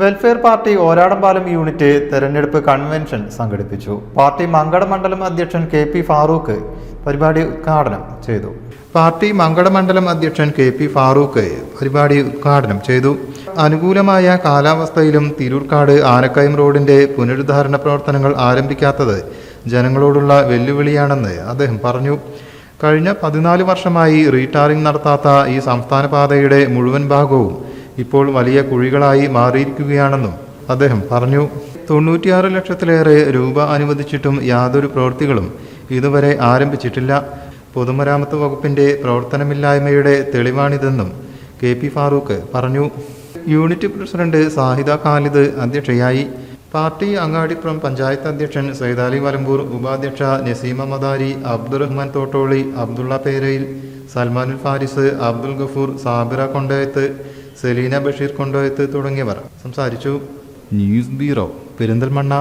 Welfare party Oradampalam unit തെരഞ്ഞെടുപ്പ് convention സംഘടിപ്പിച്ചു. Party Mankada മണ്ഡലം അധ്യക്ഷൻ കെ പി ഫാറൂഖ് പരിപാടി ഉദ്ഘാടനം ചെയ്തു. പാർട്ടി മങ്കട മണ്ഡലം അധ്യക്ഷൻ കെ പി ഫാറൂഖ് പരിപാടി ഉദ്ഘാടനം ചെയ്തു. അനുകൂലമായ കാലാവസ്ഥയിലും തിരൂർക്കാട് ആനക്കയം റോഡിന്റെ പുനരുദ്ധാരണ പ്രവർത്തനങ്ങൾ ആരംഭിക്കാത്തത് ജനങ്ങളോടുള്ള വെല്ലുവിളിയാണെന്ന് അദ്ദേഹം പറഞ്ഞു. കഴിഞ്ഞ പതിനാല് വർഷമായി റീടാറിംഗ് നടത്താത്ത ഈ സംസ്ഥാന പാതയുടെ മുഴുവൻ ഭാഗവും ഇപ്പോൾ വലിയ കുഴികളായി മാറിയിരിക്കുകയാണെന്നും അദ്ദേഹം പറഞ്ഞു. തൊണ്ണൂറ്റിയാറ് ലക്ഷത്തിലേറെ രൂപ അനുവദിച്ചിട്ടും യാതൊരു പ്രവൃത്തികളും ഇതുവരെ ആരംഭിച്ചിട്ടില്ല. പൊതുമരാമത്ത് വകുപ്പിന്റെ പ്രവർത്തനമില്ലായ്മയുടെ തെളിവാണിതെന്നും കെ പി ഫാറൂഖ് പറഞ്ഞു. യൂണിറ്റ് പ്രസിഡന്റ് സാഹിദ ഖാലിദ് അധ്യക്ഷയായി. പാർട്ടി അങ്ങാടിപ്പുറം പഞ്ചായത്ത് അധ്യക്ഷൻ സൈദാലി വലമ്പൂർ ഉപാധ്യക്ഷ നസീമ മദാരി അബ്ദുറഹ്മാൻ തോട്ടോളി അബ്ദുള്ള പേരയിൽ സൽമാനുൽ ഫാരിസ് അബ്ദുൽ ഗഫൂർ സാബിറ കൊണ്ടോയത്ത് സെലീന ബഷീർ കൊണ്ടോയത്ത് തുടങ്ങിയവർ. സംസാരിച്ചു. News bureau Perinthalmanna.